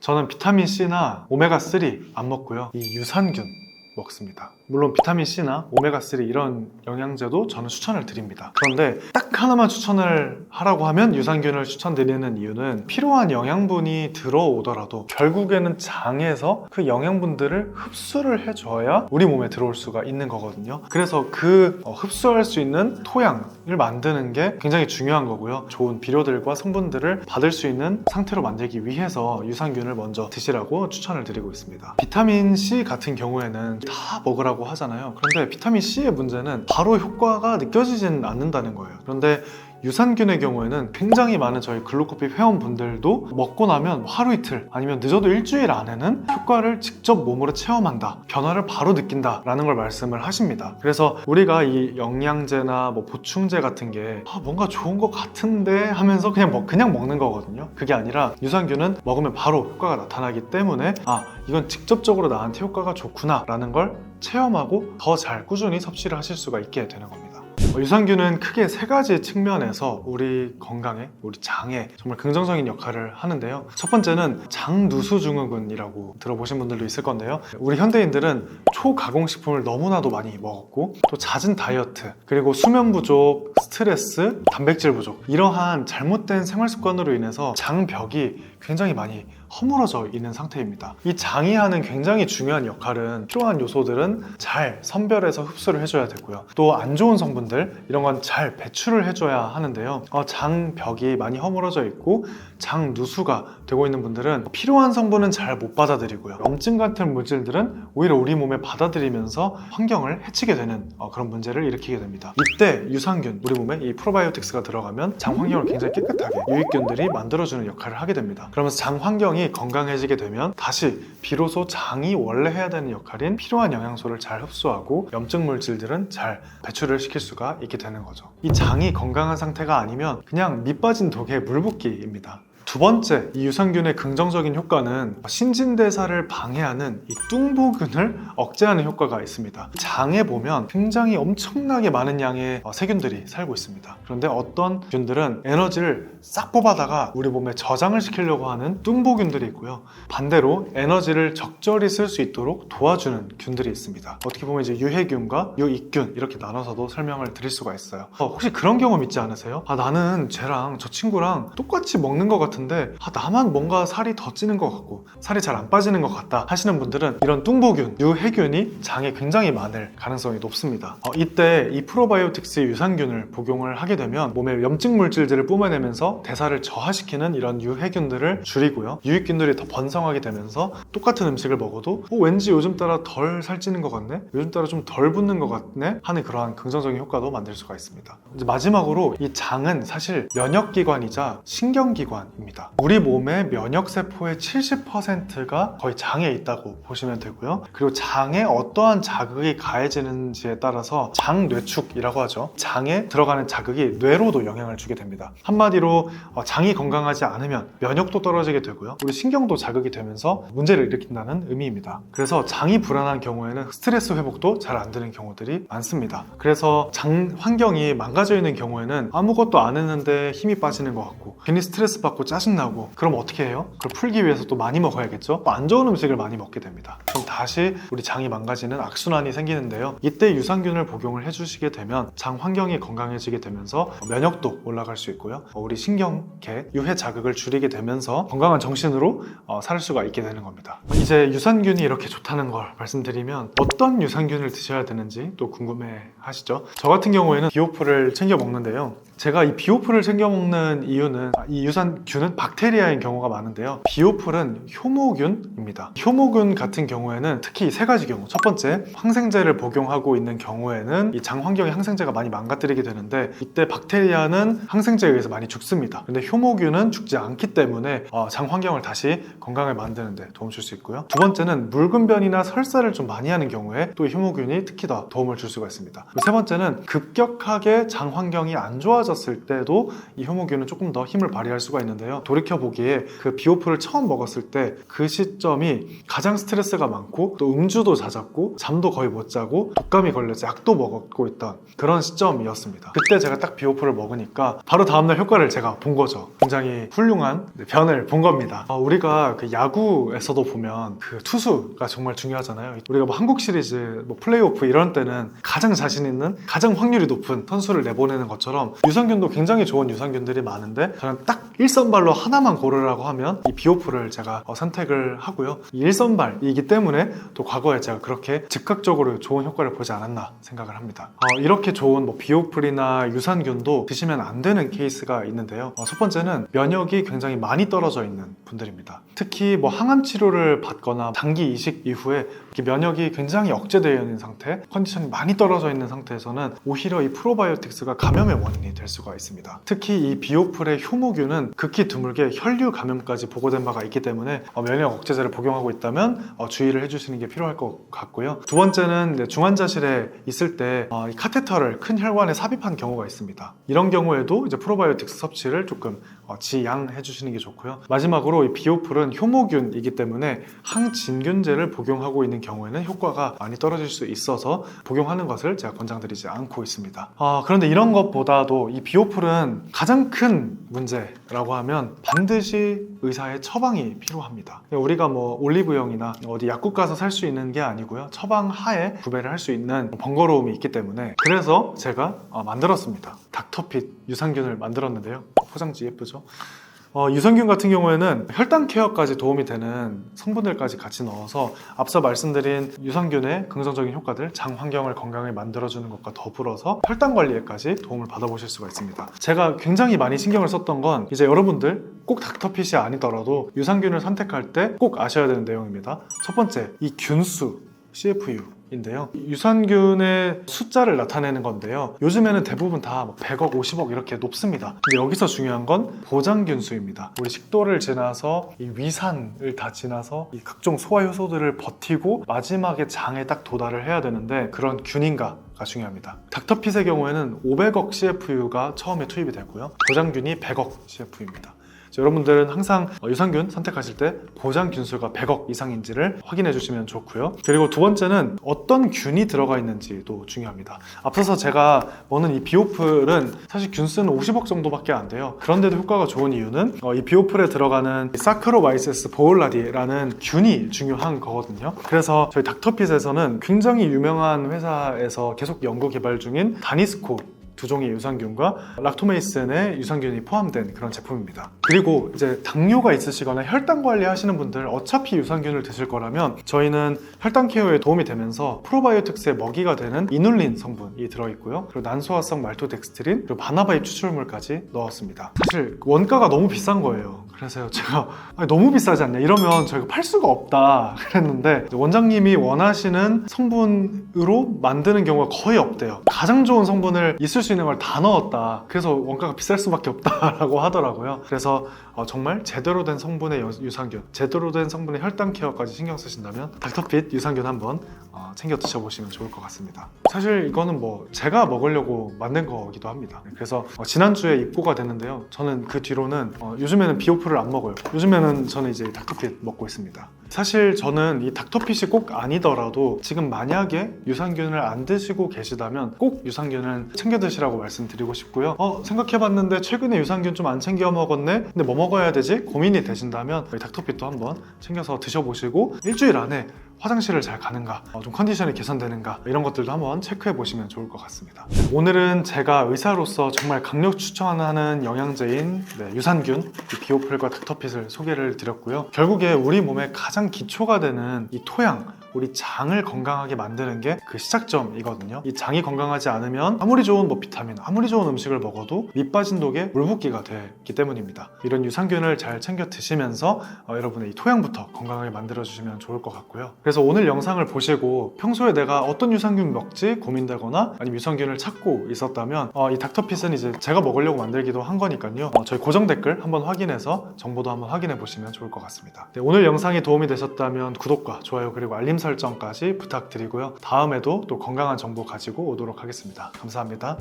저는 비타민 C나 오메가3 안 먹고요. 이 유산균 먹습니다. 물론 비타민 C나 오메가3 이런 영양제도 저는 추천을 드립니다. 그런데 딱 하나만 추천을 하라고 하면 유산균을 추천드리는 이유는 필요한 영양분이 들어오더라도 결국에는 장에서 그 영양분들을 흡수를 해줘야 우리 몸에 들어올 수가 있는 거거든요. 그래서 그 어, 흡수할 수 있는 토양을 만드는 게 굉장히 중요한 거고요. 좋은 비료들과 성분들을 받을 수 있는 상태로 만들기 위해서 유산균을 먼저 드시라고 추천을 드리고 있습니다. 비타민 C 같은 경우에는 다 먹으라고 하잖아요. 그런데 비타민 C의 문제는 바로 효과가 느껴지진 않는다는 거예요. 그런데 유산균의 경우에는 굉장히 많은 저희 글루코피 회원분들도 먹고 나면 하루 이틀 아니면 늦어도 일주일 안에는 효과를 직접 몸으로 체험한다. 변화를 바로 느낀다 라는 걸 말씀을 하십니다. 그래서 우리가 이 영양제나 뭐 보충제 같은 게 아, 뭔가 좋은 것 같은데 하면서 그냥 먹, 그냥 먹는 거거든요. 그게 아니라 유산균은 먹으면 바로 효과가 나타나기 때문에 아, 이건 직접적으로 나한테 효과가 좋구나 라는 걸 체험하고 더 잘 꾸준히 섭취를 하실 수가 있게 되는 겁니다. 어, 유산균은 크게 세 가지 측면에서 우리 건강에, 우리 장에 정말 긍정적인 역할을 하는데요. 첫 번째는 장누수증후군이라고 들어보신 분들도 있을 건데요. 우리 현대인들은 초가공식품을 너무나도 많이 먹었고 또 잦은 다이어트 그리고 수면 부족, 스트레스, 단백질 부족 이러한 잘못된 생활 습관으로 인해서 장벽이 굉장히 많이 허물어져 있는 상태입니다. 이 장이 하는 굉장히 중요한 역할은 필요한 요소들은 잘 선별해서 흡수를 해줘야 되고요. 또 안 좋은 성분들 이런 건 잘 배출을 해줘야 하는데요. 어, 장벽이 많이 허물어져 있고 장 누수가 되고 있는 분들은 필요한 성분은 잘 못 받아들이고요. 염증 같은 물질들은 오히려 우리 몸에 받아들이면서 환경을 해치게 되는 어, 그런 문제를 일으키게 됩니다. 이때 유산균, 우리 몸에 이 프로바이오틱스가 들어가면 장 환경을 굉장히 깨끗하게 유익균들이 만들어주는 역할을 하게 됩니다. 그러면서 장 환경이 건강해지게 되면 다시 비로소 장이 원래 해야 되는 역할인 필요한 영양소를 잘 흡수하고 염증 물질들은 잘 배출을 시킬 수가 있게 되는 거죠. 이 장이 건강한 상태가 아니면 그냥 밑 빠진 독에 물 붓기입니다. 두 번째, 이 유산균의 긍정적인 효과는 신진대사를 방해하는 이 뚱보균을 억제하는 효과가 있습니다. 장에 보면 굉장히 엄청나게 많은 양의 어, 세균들이 살고 있습니다. 그런데 어떤 균들은 에너지를 싹 뽑아다가 우리 몸에 저장을 시키려고 하는 뚱보균들이 있고요. 반대로 에너지를 적절히 쓸 수 있도록 도와주는 균들이 있습니다. 어떻게 보면 이제 유해균과 유익균 이렇게 나눠서도 설명을 드릴 수가 있어요. 어, 혹시 그런 경험 있지 않으세요? 아, 나는 쟤랑 저 친구랑 똑같이 먹는 것 같 은데 아, 나만 뭔가 살이 더 찌는 것 같고 살이 잘 안 빠지는 것 같다 하시는 분들은 이런 뚱보균, 유해균이 장에 굉장히 많을 가능성이 높습니다. 어, 이때 이 프로바이오틱스 유산균을 복용을 하게 되면 몸에 염증 물질들을 뿜어내면서 대사를 저하시키는 이런 유해균들을 줄이고요. 유익균들이 더 번성하게 되면서 똑같은 음식을 먹어도 어, 왠지 요즘 따라 덜 살찌는 것 같네? 요즘 따라 좀덜 붓는 것 같네? 하는 그러한 긍정적인 효과도 만들 수가 있습니다. 마지막으로 이 장은 사실 면역기관이자 신경기관 입니다. 우리 몸의 면역세포의 70%가 거의 장에 있다고 보시면 되고요. 그리고 장에 어떠한 자극이 가해지는지에 따라서 장뇌축이라고 하죠. 장에 들어가는 자극이 뇌로도 영향을 주게 됩니다. 한마디로 어, 장이 건강하지 않으면 면역도 떨어지게 되고요. 우리 신경도 자극이 되면서 문제를 일으킨다는 의미입니다. 그래서 장이 불안한 경우에는 스트레스 회복도 잘 안 되는 경우들이 많습니다. 그래서 장 환경이 망가져 있는 경우에는 아무것도 안 했는데 힘이 빠지는 것 같고 괜히 스트레스 받고 짜증나고 그럼 어떻게 해요? 그걸 풀기 위해서 또 많이 먹어야겠죠? 또 안 좋은 음식을 많이 먹게 됩니다. 그럼 다시 우리 장이 망가지는 악순환이 생기는데요. 이때 유산균을 복용을 해주시게 되면 장 환경이 건강해지게 되면서 면역도 올라갈 수 있고요. 어, 우리 신경계 유해 자극을 줄이게 되면서 건강한 정신으로 어, 살 수가 있게 되는 겁니다. 이제 유산균이 이렇게 좋다는 걸 말씀드리면 어떤 유산균을 드셔야 되는지 또 궁금해 하시죠? 저 같은 경우에는 비오프를 챙겨 먹는데요. 제가 이 비오프를 챙겨 먹는 이유는 이 유산균은 박테리아인 경우가 많은데요. 비오플은 효모균입니다. 효모균 같은 경우에는 특히 이세 가지 경우. 첫 번째, 항생제를 복용하고 있는 경우에는 이 장 환경에 항생제가 많이 망가뜨리게 되는데 이때 박테리아는 항생제에 의해서 많이 죽습니다. 근데 효모균은 죽지 않기 때문에 어, 장 환경을 다시 건강을 만드는 데 도움 줄 수 있고요. 두 번째는 묽은 변이나 설사를 좀 많이 하는 경우에 또 효모균이 특히 더 도움을 줄 수가 있습니다. 세 번째는 급격하게 장 환경이 안 좋아져 떨어졌을 때도 이 효모균은 조금 더 힘을 발휘할 수가 있는데요. 돌이켜 보기에 그 비오프를 처음 먹었을 때 그 시점이 가장 스트레스가 많고 또 음주도 잦았고 잠도 거의 못 자고 독감이 걸려서 약도 먹고 있던 그런 시점이었습니다. 그때 제가 딱 비오프를 먹으니까 바로 다음날 효과를 제가 본 거죠. 굉장히 훌륭한 네, 변을 본 겁니다. 어, 우리가 그 야구에서도 보면 그 투수가 정말 중요하잖아요. 우리가 뭐 한국 시리즈, 뭐 플레이오프 이런 때는 가장 자신 있는 가장 확률이 높은 선수를 내보내는 것처럼 유 산균도 굉장히 좋은 유산균들이 많은데 저는 딱 일선발로 하나만 고르라고 하면 이 비오프를 제가 어, 선택을 하고요. 이 일선발이기 때문에 또 과거에 제가 그렇게 즉각적으로 좋은 효과를 보지 않았나 생각을 합니다. 어, 이렇게 좋은 뭐 비오플이나 유산균도 드시면 안 되는 케이스가 있는데요. 어, 첫 번째는 면역이 굉장히 많이 떨어져 있는 분들입니다. 특히 뭐 항암 치료를 받거나 장기 이식 이후에 면역이 굉장히 억제되어 있는 상태, 컨디션이 많이 떨어져 있는 상태에서는 오히려 이 프로바이오틱스가 감염의 원인이 될 수가 있습니다. 특히 이 비오플의 효모균은 극히 드물게 혈류 감염까지 보고된 바가 있기 때문에 어, 면역 억제제를 복용하고 있다면 어, 주의를 해주시는 게 필요할 것 같고요. 두 번째는 중환자실에 있을 때 어, 이 카테터를 큰 혈관에 삽입한 경우가 있습니다. 이런 경우에도 이제 프로바이오틱스 섭취를 조금 어, 지양해 주시는 게 좋고요. 마지막으로 이 비오플은 효모균이기 때문에 항진균제를 복용하고 있는 경우에는 효과가 많이 떨어질 수 있어서 복용하는 것을 제가 권장드리지 않고 있습니다. 아, 그런데 이런 것보다도 이 비오플은 가장 큰 문제라고 하면 반드시 의사의 처방이 필요합니다. 우리가 뭐 올리브영이나 어디 약국 가서 살 수 있는 게 아니고요. 처방 하에 구매를 할 수 있는 번거로움이 있기 때문에 그래서 제가 어, 만들었습니다. 닥터핏 유산균을 만들었는데요. 포장지 예쁘죠? 어, 유산균 같은 경우에는 혈당 케어까지 도움이 되는 성분들까지 같이 넣어서 앞서 말씀드린 유산균의 긍정적인 효과들, 장 환경을 건강하게 만들어주는 것과 더불어서 혈당 관리에까지 도움을 받아보실 수가 있습니다. 제가 굉장히 많이 신경을 썼던 건 이제 여러분들 꼭 닥터핏이 아니더라도 유산균을 선택할 때 꼭 아셔야 되는 내용입니다. 첫 번째, 이 균수, CFU. 인데요. 유산균의 숫자를 나타내는 건데요. 요즘에는 대부분 다 100억, 50억 이렇게 높습니다. 근데 여기서 중요한 건 보장균 수입니다. 우리 식도를 지나서 이 위산을 다 지나서 이 각종 소화 효소들을 버티고 마지막에 장에 딱 도달을 해야 되는데 그런 균인가가 중요합니다. 닥터핏의 경우에는 500억 CFU가 처음에 투입이 되고요. 보장균이 100억 CFU입니다. 여러분들은 항상 유산균 선택하실 때 보장 균수가 100억 이상인지를 확인해 주시면 좋고요. 그리고 두 번째는 어떤 균이 들어가 있는지도 중요합니다. 앞서서 제가 먹는 이 비오플은 사실 균수는 50억 정도밖에 안 돼요. 그런데도 효과가 좋은 이유는 어, 이 비오플에 들어가는 사크로마이세스 보울라디라는 균이 중요한 거거든요. 그래서 저희 닥터핏에서는 굉장히 유명한 회사에서 계속 연구 개발 중인 다니스코 두 종의 유산균과 락토메이슨의 유산균이 포함된 그런 제품입니다. 그리고 이제 당뇨가 있으시거나 혈당 관리 하시는 분들 어차피 유산균을 드실 거라면 저희는 혈당 케어에 도움이 되면서 프로바이오틱스의 먹이가 되는 이눌린 성분이 들어있고요. 그리고 난소화성 말토덱스트린 그리고 바나바잎 추출물까지 넣었습니다. 사실 원가가 너무 비싼 거예요. 그래서 제가 너무 비싸지 않냐 이러면 저희가 팔 수가 없다 그랬는데 원장님이 원하시는 성분으로 만드는 경우가 거의 없대요 가장 좋은 성분을 있을 수 있는 걸 다 넣었다. 그래서 원가가 비쌀 수밖에 없다라고 하더라고요. 그래서 어, 정말 제대로 된 성분의 여- 유산균 제대로 된 성분의 혈당 케어까지 신경 쓰신다면 닥터핏 유산균 한번 어, 챙겨 드셔보시면 좋을 것 같습니다. 사실 이거는 뭐 제가 먹으려고 만든 거기도 합니다. 그래서 어, 지난주에 입고가 됐는데요. 저는 그 뒤로는 어, 요즘에는 비오프를 안 먹어요. 요즘에는 저는 이제 닥터핏 먹고 있습니다. 사실 저는 이 닥터핏이 꼭 아니더라도 지금 만약에 유산균을 안 드시고 계시다면 꼭 유산균을 챙겨 드시라고 말씀드리고 싶고요. 어 생각해봤는데 최근에 유산균 좀 안 챙겨 먹었네? 근데 뭐 먹어야 되지? 고민이 되신다면 이 닥터핏도 한번 챙겨서 드셔보시고 일주일 안에 화장실을 잘 가는가, 어, 좀 컨디션이 개선되는가 이런 것들도 한번 체크해 보시면 좋을 것 같습니다. 오늘은 제가 의사로서 정말 강력 추천하는 영양제인 네, 유산균, 이 비오플과 닥터핏을 소개를 드렸고요. 결국에 우리 몸의 가장 기초가 되는 이 토양, 우리 장을 건강하게 만드는 게 그 시작점이거든요. 이 장이 건강하지 않으면 아무리 좋은 뭐 비타민, 아무리 좋은 음식을 먹어도 밑 빠진 독에 물 붓기가 되기 때문입니다. 이런 유산균을 잘 챙겨 드시면서 어, 여러분의 이 토양부터 건강하게 만들어 주시면 좋을 것 같고요. 그래서 오늘 영상을 보시고 평소에 내가 어떤 유산균 먹지 고민되거나 아니면 유산균을 찾고 있었다면 어, 이 닥터핏은 이제 제가 먹으려고 만들기도 한 거니까요. 어, 저희 고정 댓글 한번 확인해서 정보도 한번 확인해 보시면 좋을 것 같습니다. 네, 오늘 영상이 도움이 되셨다면 구독과 좋아요 그리고 알림 설정까지 부탁드리고요. 다음에도 또 건강한 정보 가지고 오도록 하겠습니다. 감사합니다.